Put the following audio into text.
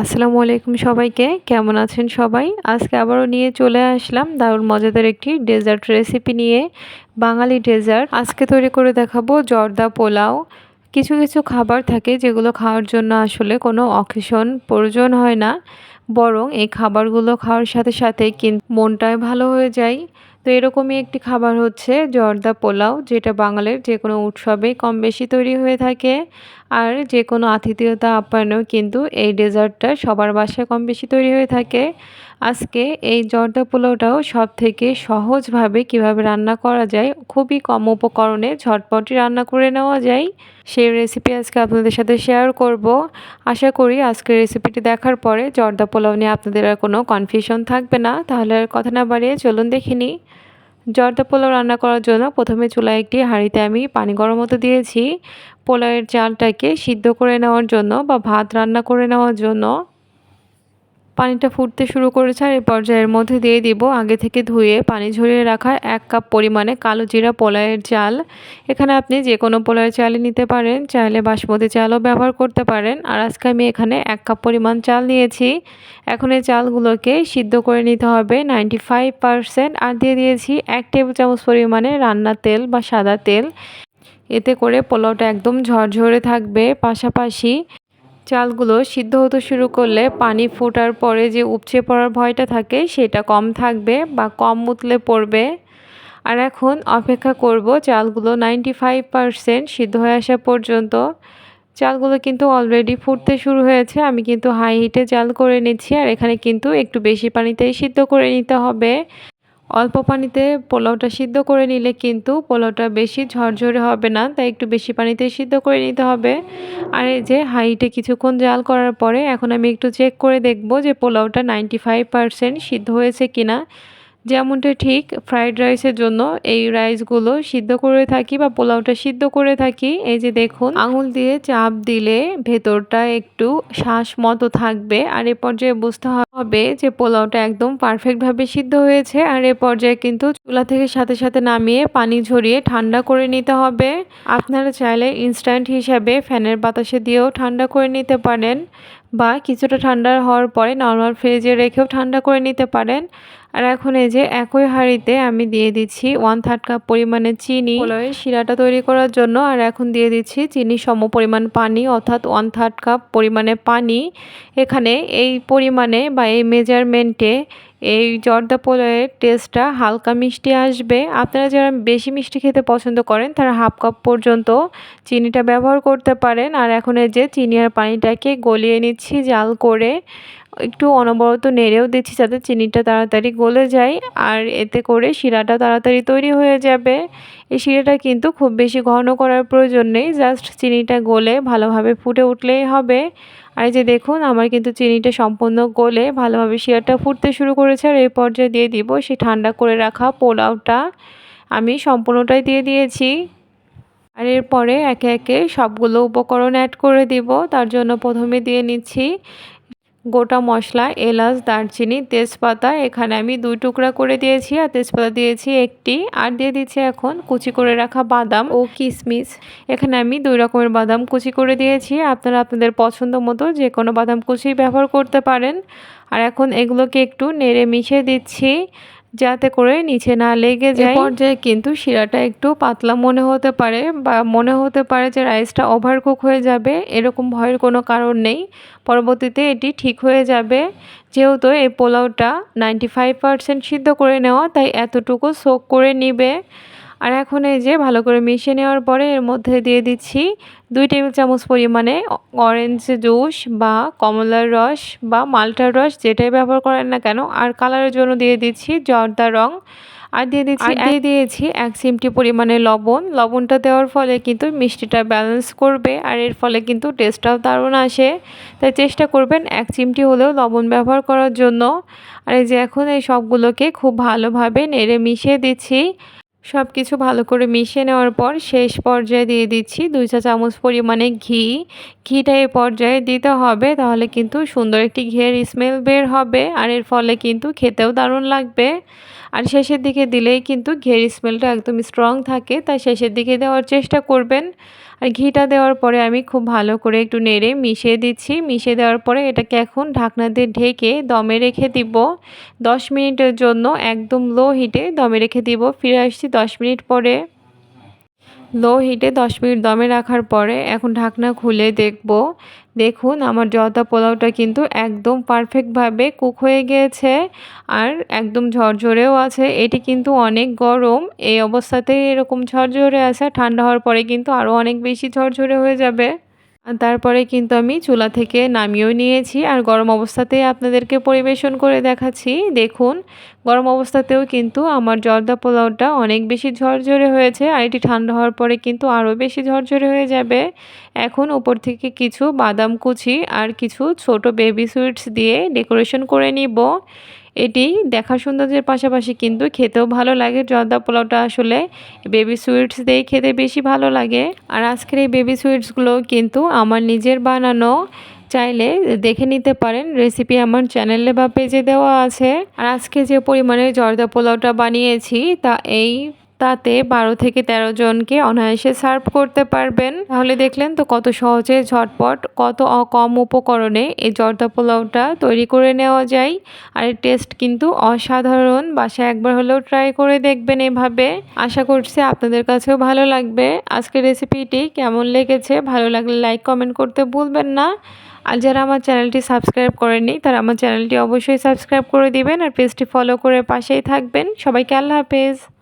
আসসালামু আলাইকুম সবাইকে। কেমন আছেন সবাই? আজকে আবারও নিয়ে চলে আসলাম দারুণ মজাদার একটি ডেজার্ট রেসিপি নিয়ে, বাঙালি ডেজার্ট আজকে তৈরি করে দেখাবো জর্দা পোলাও। কিছু কিছু খাবার থাকে যেগুলো খাওয়ার জন্য আসলে কোনো অকেশন প্রয়োজন হয় না। বরং এই খাবারগুলো খাওয়ার সাথে সাথে কিন্তু মনটাই ভালো হয়ে যায়। তো এরকমই একটি খাবার হচ্ছে জর্দা পোলাও, যেটা বাঙালির যে কোনো উৎসবেই কম বেশি তৈরি হয়ে থাকে। আর যে কোনো আতিথেয়তা আপ্যায়নেও কিন্তু এই ডেজার্টটা সবার বাসায় কম বেশি তৈরি হয়ে থাকে। আজকে এই জর্দা পোলাওটাও সব থেকে সহজভাবে কীভাবে রান্না করা যায়, খুবই কম উপকরণে ঝটপটি রান্না করে নেওয়া যায়, সেই রেসিপি আজকে আপনাদের সাথে শেয়ার করব। আশা করি আজকের রেসিপিটি দেখার পরে জর্দা পোলাও নিয়ে আপনাদের আর কোনো কনফিউশন থাকবে না। তাহলে আর কথা না বাড়িয়ে চলুন দেখিনি জর্দা পোলাও রান্না করার জন্য প্রথমে চুলায় একটি হাঁড়িতে আমি পানি গরম হতে দিয়েছি। পোলাওয়ের চালটাকে সিদ্ধ করে নেওয়ার জন্য বা ভাত রান্না করে নেওয়ার জন্য পানিটা ফুটতে শুরু করেছে আর এই পর্যায়ের মধ্যে দিয়ে দিব আগে থেকে ধুয়ে, পানি ঝরিয়ে রাখা এক কাপ পরিমাণে কালো জিরা পোলায়ের চাল। এখানে আপনি যে কোনো পোলায়ের চালই নিতে পারেন, চাইলে বাসমতি চালও ব্যবহার করতে পারেন। আর আজকে আমি এখানে এক কাপ পরিমাণ চাল নিয়েছি। এখন এই চালগুলোকে সিদ্ধ করে নিতে হবে নাইনটি ফাইভ পারসেন্ট আর দিয়ে দিয়েছি এক টেবিল চামচ পরিমাণে রান্নার তেল বা সাদা তেল। এতে করে পোলাওটা একদম ঝরঝরে থাকবে। পাশাপাশি চালগুলো সিদ্ধ হতে শুরু করলে পানি ফোটার পরে যে উপচে পড়ার ভয়টা থাকে, সেটা কম থাকবে বা কম মুতলে পড়বে। আর এখন অপেক্ষা করব চালগুলো নাইনটি ফাইভ পারসেন্ট সিদ্ধ হয়ে আসা পর্যন্ত। চালগুলো কিন্তু অলরেডি ফুটতে শুরু হয়েছে, আমি কিন্তু হাই হিটে চাল করে নিচ্ছি, আর এখানে কিন্তু একটু বেশি পানিতেই সিদ্ধ করে নিতে হবে। অল্প পানিতে পোলাওটা সিদ্ধ করে নিলে কিন্তু পোলাওটা বেশি ঝরঝরে হবে না, তাই একটু বেশি পানিতে সিদ্ধ করে নিতে হবে। আর এই যে হাইটে কিছুক্ষণ জাল করার পরে এখন আমি একটু চেক করে দেখব যে পোলাওটা নাইনটি ফাইভ পারসেন্ট সিদ্ধ হয়েছে কিনা। যেমনটা ঠিক ফ্রাইড রাইসের জন্য এই রাইসগুলো সিদ্ধ করে থাকি বা পোলাওটা সিদ্ধ করে থাকি। এই যে দেখুন, আঙুল দিয়ে চাপ দিলে ভেতরটা একটু শ্বাস মতো থাকবে। আর এ পর্যায়ে বুঝতে হবে যে পোলাওটা একদম পারফেক্টভাবে সিদ্ধ হয়েছে। আর এ পর্যায়ে কিন্তু চুলা থেকে সাথে সাথে নামিয়ে পানি ঝরিয়ে ঠান্ডা করে নিতে হবে। আপনারা চাইলে ইনস্ট্যান্ট হিসাবে ফ্যানের বাতাসে দিয়েও ঠান্ডা করে নিতে পারেন বা কিছুটা ঠান্ডা হওয়ার পরে নর্মাল ফ্রিজে রেখেও ঠান্ডা করে নিতে পারেন। আর এখন এই যে একই হাঁড়িতে আমি দিয়ে দিচ্ছি ওয়ান থার্ড কাপ পরিমাণে চিনি। পোলাওয়ের শিরাটা তৈরি করার জন্য আর এখন দিয়ে দিচ্ছি চিনি সম পরিমাণ পানি অর্থাৎ ওয়ান থার্ড কাপ পরিমাণে পানি। এখানে এই পরিমাণে বা এই মেজারমেন্টে এই জর্দা পোলাওয়ের টেস্টটা হালকা মিষ্টি আসবে। আপনারা যারা বেশি মিষ্টি খেতে পছন্দ করেন তারা হাফ কাপ পর্যন্ত চিনিটা ব্যবহার করতে পারেন। আর এখন এই যে চিনি আর পানিটাকে গলিয়ে নিচ্ছি জাল করে। একটু অনবরত নেড়েও দিচ্ছি যাতে চিনিটা তাড়াতাড়ি গলে যায় আর এতে করে শিরাটা তাড়াতাড়ি তৈরি হয়ে যাবে। এই শিরাটা কিন্তু খুব বেশি ঘন করার প্রয়োজন নেই, জাস্ট চিনিটা গলে ভালোভাবে ফুটে উঠলেই হবে। আর যে দেখুন, আমার কিন্তু চিনিটা সম্পূর্ণ গলে ভালোভাবে শিরাটা ফুটতে শুরু করেছে আর এই পর্যায়ে দিয়ে দিব সেই ঠান্ডা করে রাখা পোলাওটা। আমি সম্পূর্ণটাই দিয়ে দিয়েছি। আর এরপরে একে একে সবগুলো উপকরণ অ্যাড করে দিব, তার জন্য প্রথমে দিয়ে নিচ্ছি গোটা মশলা, এলাচ, দারচিনি, তেজপাতা, এখানে আমি দুই টুকরা করে দিয়েছি আর তেজপাতা দিয়েছি একটি আর দিয়ে দিচ্ছি এখন কুচি করে রাখা বাদাম ও কিশমিশ। এখানে আমি দুই রকমের বাদাম কুচি করে দিয়েছি, আপনারা আপনাদের পছন্দ মতো যে কোনো বাদাম কুচি ব্যবহার করতে পারেন। আর এখন এগুলোকে একটু নেড়ে মিশিয়ে দিচ্ছি। যাতে করে নিচে না লেগে যায়। পর্যায়ে কিন্তু শিরাটা একটু পাতলা মনে হতে পারে বা মনে হতে পারে যে রাইসটা ওভারকুক হয়ে যাবে এরকম ভয়ের কোনো কারণ নেই। পরবর্তীতে এটি ঠিক হয়ে যাবে। যেহেতু এই পোলাওটা নাইনটি ফাইভ পারসেন্ট সিদ্ধ করে নেওয়া তাই এতটুকু সোক করে নিবে। আর এখন এই যে ভালো করে মিশিয়ে নেওয়ার পরে এর মধ্যে দিয়ে দিচ্ছি দুই টেবিল চামচ পরিমাণে অরেঞ্জ জুস বা কমলার রস বা মালটার রস যেটাই ব্যবহার করেন না কেন আর কালারের জন্য দিয়ে দিচ্ছি জর্দা রং। আর দিয়ে দিচ্ছি দিয়ে দিয়েছি এক চিমটি পরিমাণে লবণ। লবণটা দেওয়ার ফলে কিন্তু মিষ্টিটা ব্যালেন্স করবে আর এর ফলে কিন্তু টেস্টটাও দারুণ আসে। তাই চেষ্টা করবেন এক চিমটি হলেও লবণ ব্যবহার করার জন্য। আর এই যে এখন এই সবগুলোকে খুব ভালোভাবে নেড়ে মিশিয়ে দিচ্ছি। সব কিছু ভালো করে মিশিয়ে নেওয়ার পর শেষ পর্যায়ে দিয়ে দিচ্ছি দুই চা চামচ পরিমাণে ঘি ঘিটা এই পর্যায়ে দিতে হবে, তাহলে কিন্তু সুন্দর একটি ঘিয়ের স্মেল বের হবে, আর এর ফলে কিন্তু খেতেও দারুণ লাগবে। আর শেষের দিকে দিলেই কিন্তু ঘের স্মেলটা একদম স্ট্রং থাকে, তাই শেষের দিকে দেওয়ার চেষ্টা করবেন। আর ঘিটা দেওয়ার পরে আমি খুব ভালো করে একটু নেড়ে মিশিয়ে দিচ্ছি, মিশিয়ে দেওয়ার পরে এটাকে এখন ঢাকনা দিয়ে ঢেকে দমে রেখে দিব। দশ মিনিটের জন্য একদম লো হিটে দমে রেখে দিব, ফিরে আসছি দশ মিনিট পরে। লো হিটে দশ মিনিট দমে রাখার পরে এখন ঢাকনা খুলে দেখব। দেখুন, আমার জর্দা পোলাওটা কিন্তু একদম পারফেক্টভাবে কুক হয়ে গিয়েছে আর একদম ঝরঝরেও আছে। এটি কিন্তু অনেক গরম। এই অবস্থাতেই এরকম ঝরঝরে আছে ঠান্ডা হওয়ার পরে কিন্তু আরও অনেক বেশি ঝরঝরে হয়ে যাবে। তারপরে কিন্তু আমি চুলা থেকে নামিয়েও নিয়েছি। আর গরম অবস্থাতেই আপনাদেরকে পরিবেশন করে দেখাচ্ছি। দেখুন, গরম অবস্থাতেও কিন্তু আমার জর্দা পোলাওটা অনেক বেশি ঝরঝরে হয়েছে। আর এটি ঠান্ডা হওয়ার পরে কিন্তু আরও বেশি ঝরঝরে হয়ে যাবে। এখন উপর থেকে কিছু বাদাম কুচি আর কিছু ছোট বেবি সুইটস দিয়ে ডেকোরেশন করে নিব। এটি দেখা সৌন্দর্যের পাশাপাশি কিন্তু খেতেও ভালো লাগে। জর্দা পোলাওটা আসলে বেবি সুইটস দিয়ে খেতে বেশি ভালো লাগে। আর আজকের এই বেবি সুইটসগুলো কিন্তু আমার নিজের বানানো চাইলে দেখে নিতে পারেন। রেসিপি আমার চ্যানেলে বা পেজে দেওয়া আছে। আর আজকে যে পরিমাণে জর্দা পোলাওটা বানিয়েছি, তা এই তাতে বারো থেকে ১৩ জনকে অনায়াসে সার্ভ করতে পারবেন। তাহলে দেখলেন তো কত সহজে ঝটপট, কত কম উপকরণে এই জর্দা পোলাওটা তৈরি করে নেওয়া যায়। আর এর টেস্ট কিন্তু অসাধারণ। বাসায় একবার হলেও ট্রাই করে দেখবেন এভাবে। আশা করছি আপনাদের কাছেও ভালো লাগবে। আজকের রেসিপিটি কেমন লেগেছে, ভালো লাগলে লাইক, কমেন্ট করতে ভুলবেন না। আর যারা আমার চ্যানেলটি সাবস্ক্রাইব করেনি তারা আমার চ্যানেলটি অবশ্যই সাবস্ক্রাইব করে দিবেন। আর পেজটি ফলো করে পাশেই থাকবেন। সবাইকে আল্লাহ হাফেজ।